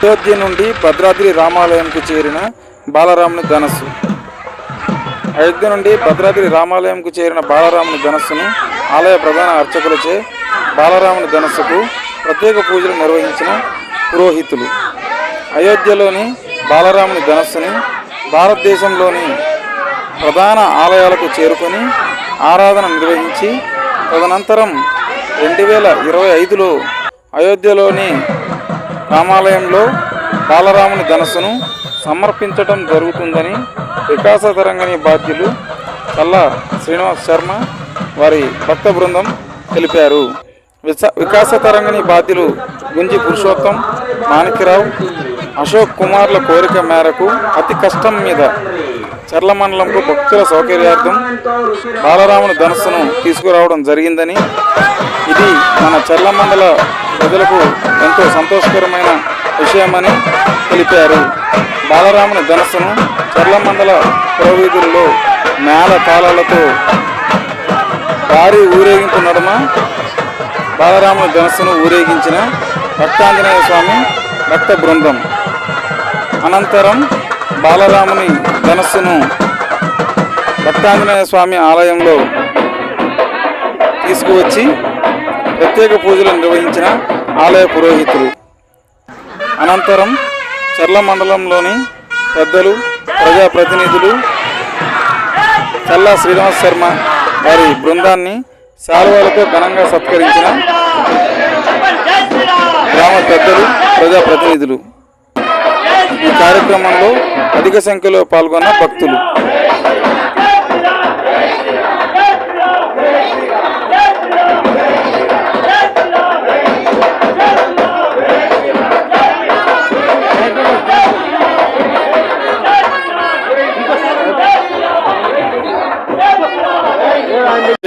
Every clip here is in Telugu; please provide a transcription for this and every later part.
అయోధ్య నుండి భద్రాద్రి రామాలయంకు చేరిన బాలరాముని ధనస్సు. అయోధ్య నుండి భద్రాద్రి రామాలయంకు చేరిన బాలరాముని ధనస్సును ఆలయ ప్రధాన అర్చకులచే బాలరాముని ధనస్సుకు ప్రత్యేక పూజలు నిర్వహించిన పురోహితులు. అయోధ్యలోని బాలరాముని ధనస్సుని భారతదేశంలోని ప్రధాన ఆలయాలకు చేరుకొని ఆరాధన నిర్వహించి తదనంతరం రెండు వేల ఇరవై ఐదులో అయోధ్యలోని రామాలయంలో బాలరాముని ధనస్సును సమర్పించటం జరుగుతుందని వికాస తరంగని బాధ్యులు కల్లా శ్రీనివాస్ శర్మ వారి భక్త బృందం తెలిపారు. వికాస తరంగని బాధ్యులు గుంజి పురుషోత్తం మాణిక్యరావు అశోక్ కుమార్ల కోరిక మేరకు అతి కష్టం మీద చర్ల మండలంకు భక్తుల సౌకర్యార్థం బాలరాముని ధనస్సును తీసుకురావడం జరిగిందని ఇది మన చర్ల మండల ప్రజలకు ఎంతో సంతోషకరమైన విషయమని తెలిపారు. బాలరాముని ధనస్సును చర్ల మండల పురోవీధుల్లో మేళ భారీ ఊరేగింపు నడుమ బాలరాముని ధనస్సును ఊరేగించిన భక్తాంజనేయ స్వామి భక్త బృందం. అనంతరం బాలరాముని ధనస్సును భక్తాంజనేయ స్వామి ఆలయంలో తీసుకువచ్చి ప్రత్యేక పూజలు నిర్వహించిన ఆలయ పురోహితులు. అనంతరం చర్ల మండలంలోని పెద్దలు ప్రజాప్రతినిధులు చల్లా శ్రీనివాస్ శర్మ వారి బృందాన్ని శాలువాలతో ఘనంగా సత్కరించిన గ్రామ పెద్దలు ప్రజాప్రతినిధులు. ఈ కార్యక్రమంలో అధిక సంఖ్యలో పాల్గొన్న భక్తులు.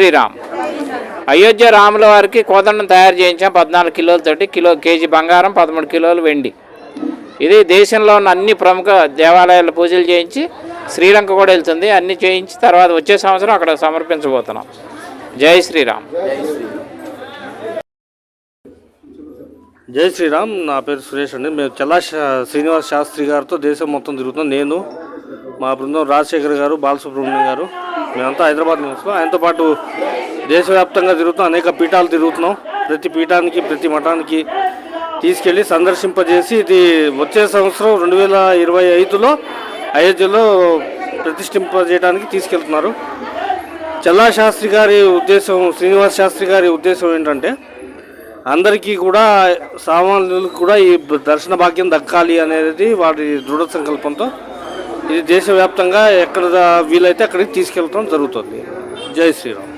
శ్రీరామ్. అయోధ్య రాముల వారికి కోదండం తయారు చేయించాం. పద్నాలుగు కిలోలతోటి కిలో కేజీ బంగారం పదమూడు కిలోలు వెండి. ఇది దేశంలో ఉన్న అన్ని ప్రముఖ దేవాలయాల పూజలు చేయించి శ్రీలంక కూడా వెళ్తుంది. అన్ని చేయించి తర్వాత వచ్చే సంవత్సరం అక్కడ సమర్పించబోతున్నాం. జై శ్రీరామ్. జై శ్రీరామ్. నా పేరు సురేష్ అండి. మేము చల్లా శా- శ్రీనివాస్ శాస్త్రి గారితో దేశం మొత్తం తిరుగుతున్నాం. నేను మా బృందం రాజశేఖర్ గారు బాలసుబ్రహ్మణ్యం గారు. మేమంతా హైదరాబాద్ నివసిస్తాం ఆయనతో పాటు దేశవ్యాప్తంగా తిరుగుతూ అనేక పీఠాలు తిరుగుతున్నాం. ప్రతి పీఠానికి ప్రతి మఠానికి తీసుకెళ్ళి సందర్శింపజేసి ఇది వచ్చే సంవత్సరం రెండు వేల ఇరవై ఐదులో అయోధ్యలో ప్రతిష్ఠింపజేయడానికి తీసుకెళ్తున్నారు. చల్లా శాస్త్రి గారి ఉద్దేశం శ్రీనివాస్ శాస్త్రి గారి ఉద్దేశం ఏంటంటే అందరికీ కూడా సామాన్యులకు కూడా ఈ దర్శన భాగ్యం దక్కాలి అనేది వారి దృఢ సంకల్పంతో ఇది దేశవ్యాప్తంగా ఎక్కడ వీలైతే అక్కడికి తీసుకెళ్ళటం జరుగుతుంది. జై శ్రీరామ్.